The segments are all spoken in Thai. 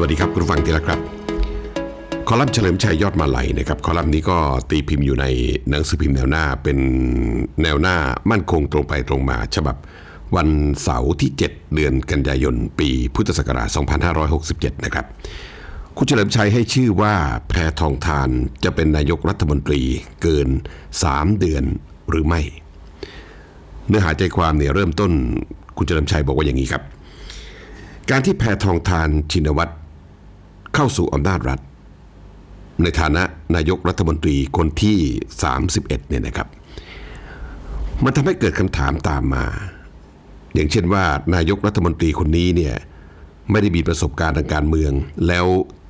วัสดีครับคุณฟังที่รักครับ คอลัมน์เฉลิมชัยยอดมาลัยนะครับ คอลัมน์นี้ก็ตีพิมพ์อยู่ในหนังสือพิมพ์แนวหน้าเป็นแนวหน้ามั่นคงตรงไปตรงมา ฉบับวันเสาร์ที่ 7 เดือนกันยายน ปีพุทธศักราช 2567 นะครับ คุณเฉลิมชัยให้ชื่อว่าแพรทองทานจะเป็นนายกรัฐมนตรีเกิน 3 เดือนหรือไม่ เนื้อหาใจความเนี่ยเริ่มต้นคุณเฉลิมชัยบอกว่าอย่างนี้ครับการที่แพทองทานชินวัตร เข้าสู่อำนาจรัฐ ในฐานะนายกรัฐมนตรีคนที่ 31เนี่ยนะครับ มันทำให้เกิดคำถามตามมา อย่างเช่นว่านายกรัฐมนตรีคนนี้เนี่ยไม่ได้มีประสบการณ์ทางการเมือง แล้ว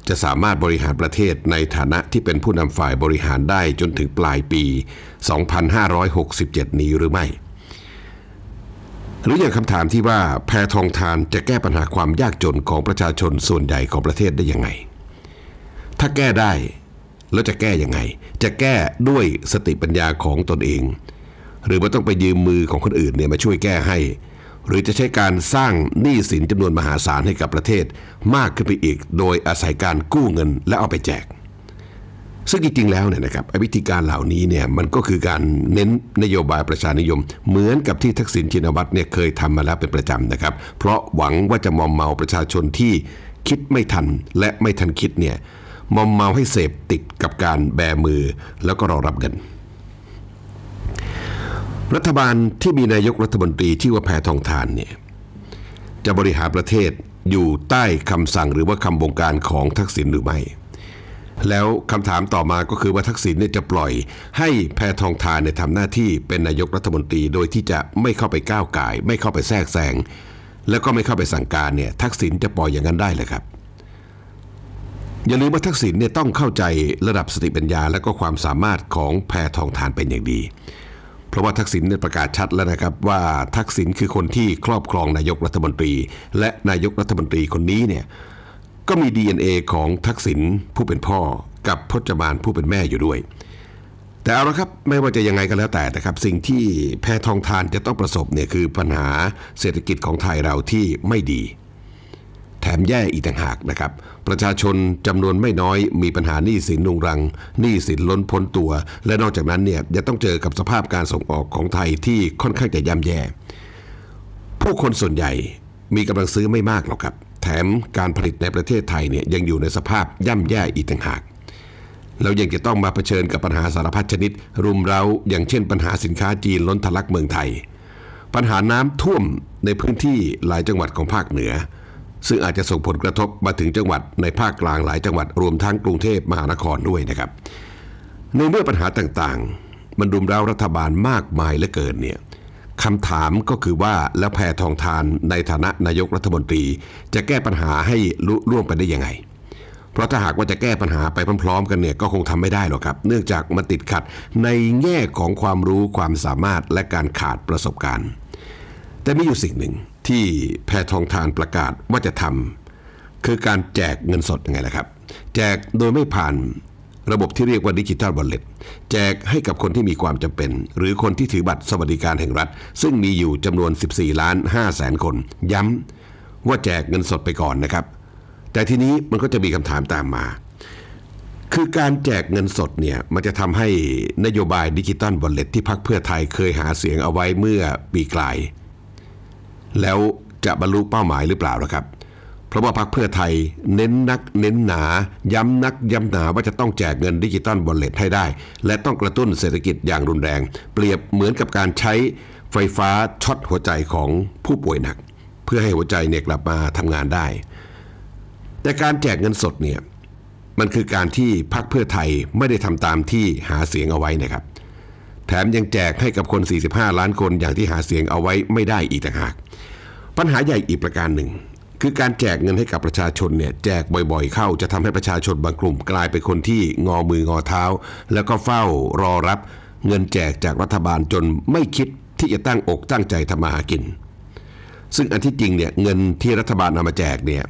จะสามารถบริหารประเทศในฐานะที่เป็นผู้นำฝ่ายบริหารได้จนถึงปลายปี 2567 นี้หรือไม่ หรืออย่างคำถามที่ว่าแพทองทานจะแก้ปัญหาความยากจนของประชาชนส่วนใหญ่ของประเทศได้ยังไง ถ้าแก้ได้แล้วจะแก้ยังไง จะแก้ด้วยสติปัญญาของตนเอง หรือว่าต้องไปยืมมือของคนอื่นเนี่ยมาช่วยแก้ให้ หรือจะใช้การสร้างหนี้สินจำนวนมหาศาลให้กับประเทศ มากขึ้นไปอีก โดยอาศัยการกู้เงินและเอาไปแจก ซึ่งจริงๆแล้วเนี่ยนะครับไอ้วิธีการเหล่านี้เนี่ยมันก็คือการเน้นนโยบายประชานิยม เหมือนกับที่ทักษิณชินวัตรเนี่ยเคยทำมาแล้วเป็นประจำนะครับ เพราะหวังว่าจะมอมเมาประชาชนที่คิดไม่ทันและไม่ทันคิดเนี่ยมอมเมาให้เสพติดกับการแบมือแล้วก็รอรับเงินรัฐบาลที่มีนายกรัฐมนตรีที่ว่าแพทองทานเนี่ยจะบริหารประเทศอยู่ใต้คำสั่งหรือว่าคำบงการของทักษิณหรือไม่ แล้วคำถามต่อมาก็คือว่าทักษิณเนี่ยจะปล่อยให้แพทองทานเนี่ยทำหน้าที่เป็นนายกรัฐมนตรีโดยที่จะไม่เข้าไปก้าวไก่ายไม่เข้าไปแทรกแซงแล้วก็ไม่เข้าไปสั่งการเนี่ยทักษิณจะปล่อยอย่างนั้นได้เลยครับ อย่าลืมว่าทักษิณเนี่ยต้องเข้าใจระดับสติปัญญา และก็ความสามารถของแพทองทานเป็นอย่างดี เพราะว่าทักษิณเนี่ยประกาศชัดแล้วนะครับว่าทักษิณคือคนที่ครอบครองนายกรัฐมนตรี และนายกรัฐมนตรีคนนี้เนี่ย ก็มี DNA ของทักษิณผู้เป็นพ่อกับพจมานผู้เป็นแม่อยู่ด้วย แต่เอาละครับไม่ว่าจะยังไงก็แล้วแต่นะครับ สิ่งที่แพทองทานจะต้องประสบเนี่ยคือปัญหาเศรษฐกิจของไทยเราที่ไม่ดี แถมแย่อีกต่างหากนะครับ ประชาชนจำนวนไม่น้อยมีปัญหาหนี้สินนุงรังหนี้สินล้นพ้นตัว และนอกจากนั้นเนี่ยยังต้องเจอกับสภาพการส่งออกของไทยที่ค่อนข้างจะย่ำแย่ ผู้คนส่วนใหญ่มีกำลังซื้อไม่มากหรอกครับ แถมการผลิตในประเทศไทยเนี่ยยังอยู่ในสภาพย่ำแย่อีกต่างหากเรายังจะต้องมาเผชิญกับปัญหาสารพัดชนิด รุมเร้าอย่างเช่นปัญหาสินค้าจีนล้นทะลักเมืองไทย ปัญหาน้ำท่วมในพื้นที่หลายจังหวัดของภาคเหนือ ซึ่งอาจจะส่งผลกระทบมาถึงจังหวัดในภาคกลางหลายจังหวัดรวมทั้งกรุงเทพมหานครด้วยนะครับ ในเมื่อปัญหาต่างๆ มันรุมเร้ารัฐบาลมากมายเหลือเกินเนี่ย คำถามก็คือว่าแล้วแพทองทานในฐานะนายกรัฐมนตรี จะแก้ปัญหาให้ลุล่วงไปได้ยังไง เพราะถ้าหากว่าจะแก้ปัญหาไปพร้อมๆ กันเนี่ยก็คงทำไม่ได้หรอกครับ เนื่องจากมันติดขัดในแง่ของความรู้ความสามารถและการขาดประสบการณ์ แต่มีอยู่สิ่งหนึ่งที่แพทองทานประกาศว่าจะทำคือการแจกเงินสดยังไงล่ะครับ แจกโดยไม่ผ่าน ระบบที่เรียกว่าดิจิ t a ล w อลเล็ตแจกให้กับคนที่มีความจำเป็น หรือคนที่ถือบัตรสวัสดิการแห่งรัฐ ซึ่งมีอยู่จำนวน 14 ล้าน5แสนคน ย้ำว่าแจกเงินสดไปก่อนนะครับ แต่ทีนี้มันก็จะมีคำถามตามมา คือการแจกเงินสดเนี่ยมันจะทำให้นโยบายดิจิตอลวอลเล็ตที่พักเพื่อไทยเคยหาเสียงเอาไว้เมื่อปีกลาย แล้วจะบรรลุเป้าหมายหรือเปล่าละครับ เพราะว่าพรรคเพื่อไทยเน้นนักเน้นหนา ย้ำนักย้ำหนาว่าจะต้องแจกเงินดิจิตอลบอลเลตให้ได้ และต้องกระตุ้นเศรษฐกิจอย่างรุนแรง เปรียบเหมือนกับการใช้ไฟฟ้าช็อตหัวใจของผู้ป่วยหนัก เพื่อให้หัวใจเนี่ยกลับมาทำงานได้ แต่การแจกเงินสดเนี่ยมันคือการที่พรรคเพื่อไทยไม่ได้ทำตามที่หาเสียงเอาไว้นะครับ แถมยังแจกให้กับคน 45 ล้านคนอย่างที่หาเสียงเอาไว้ไม่ได้อีกต่างหาก ปัญหาใหญ่อีกประการหนึ่ง คือการแจกเงินให้กับประชาชนเนี่ยแจกบ่อยๆ เข้าจะทำให้ประชาชนบางกลุ่มกลายเป็นคนที่งอมืองอเท้า แล้วก็เฝ้ารอรับเงินแจกจากรัฐบาลจนไม่คิดที่จะตั้งอกตั้งใจทำมาหากิน ซึ่งอันที่จริงเนี่ยเงินที่รัฐบาลนำมาแจกเนี่ย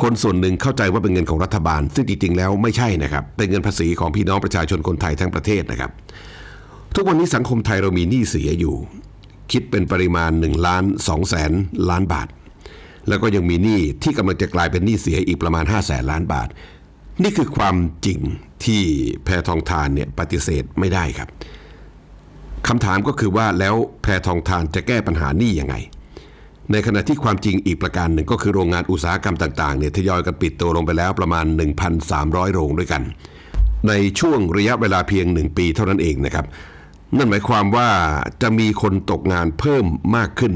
คนส่วนหนึ่งเข้าใจว่าเป็นเงินของรัฐบาล ซึ่งจริงๆแล้วไม่ใช่นะครับ เป็นเงินภาษีของพี่น้องประชาชนคนไทยทั้งประเทศนะครับ ทุกวันนี้สังคมไทยเรามีหนี้เสียอยู่ คิดเป็นปริมาณ1ล้าน2แสนล้านบาท แล้วก็ยังมีหนี้ที่กำลังจะกลายเป็นหนี้เสียอีกประมาณ 5 0 0แสนล้านบาท นี่คือความจริงที่แพทองทานเนี่ยปฏิเสธไม่ได้ครับคำถามก็คือว่าแล้วแพทองทานจะแก้ปัญหาหนี้ยังไง ในขณะที่ความจริงอีกประการหนึ่งก็คือโรงงานอุตสาหกรรมต่างๆเนี่ยทยอยกันปิดตัวลงไปแล้วประมาณ 1,300 โรงด้วยกัน ในช่วงระยะเวลาเพียงหนึ่งปีเท่านั้นเองนะครับนั่นหมายความว่าจะมีคนตกงานเพิ่มมากขึ้น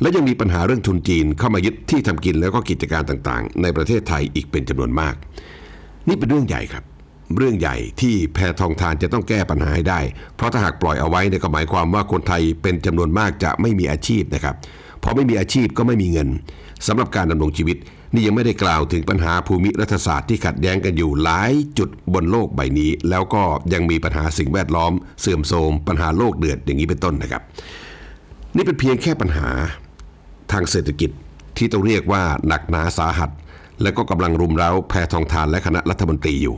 และยังมีปัญหาเรื่องทุนจีนเข้ามายึดที่ทำกินแล้วก็กิจการต่างๆ ในประเทศไทยอีกเป็นจำนวนมาก นี่เป็นเรื่องใหญ่ครับ เรื่องใหญ่ที่แพทองทานจะต้องแก้ปัญหาให้ได้ เพราะถ้าหากปล่อยเอาไว้เนี่ยก็หมายความว่าคนไทยเป็นจำนวนมากจะไม่มีอาชีพนะครับพอไม่มีอาชีพก็ไม่มีเงินสำหรับการดำรงชีวิต นี่ยังไม่ได้กล่าวถึงปัญหาภูมิรัฐศาสตร์ที่ขัดแย้งกันอยู่หลายจุดบนโลกใบนี้ แล้วก็ยังมีปัญหาสิ่งแวดล้อม เสื่อมโทรมปัญหาโลกเดือดอย่างนี้เป็นต้นนะครับ นี่เป็นเพียงแค่ปัญหา ทางเศรษฐกิจที่ต้องเรียกว่าหนักหนาสาหัส และก็กำลังรุมเร้าแพทองทานและคณะรัฐมนตรีอยู่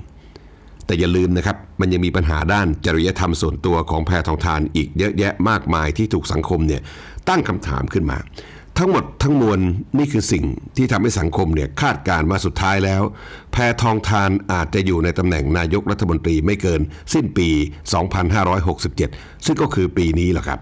แต่อย่าลืมนะครับ มันยังมีปัญหาด้านจริยธรรมส่วนตัวของแพทองทานอีกเยอะแยะมากมายที่ถูกสังคมเนี่ยตั้งคำถามขึ้นมา ทั้งหมดทั้งมวลนี่คือสิ่งที่ทำให้สังคมเนี่ยคาดการณ์มาสุดท้ายแล้ว แพทองทานอาจจะอยู่ในตำแหน่งนายกรัฐมนตรีไม่เกิน สิ้นปี 2567 ซึ่งก็คือปีนี้แหละครับ